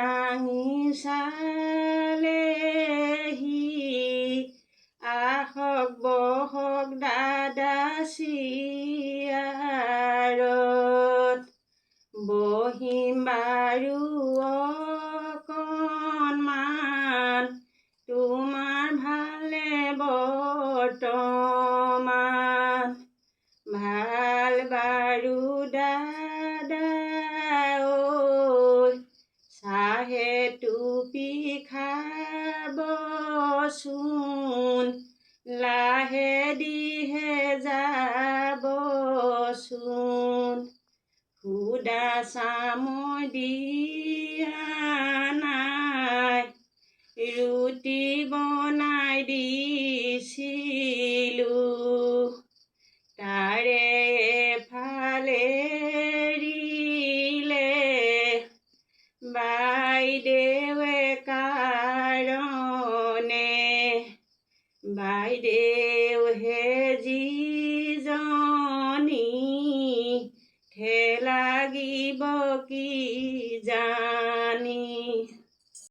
দাঙি চালেহি আহক বহক দাদা চিয়াৰত বহিম বাৰু অকণমান তোমাৰ ভালে বৰ্তমান টুপি শুন লাহে দিহে যাবচোন সুদা চাম দিয়া বাইদেউহে যিজনী ঠেলাগিব কি জান?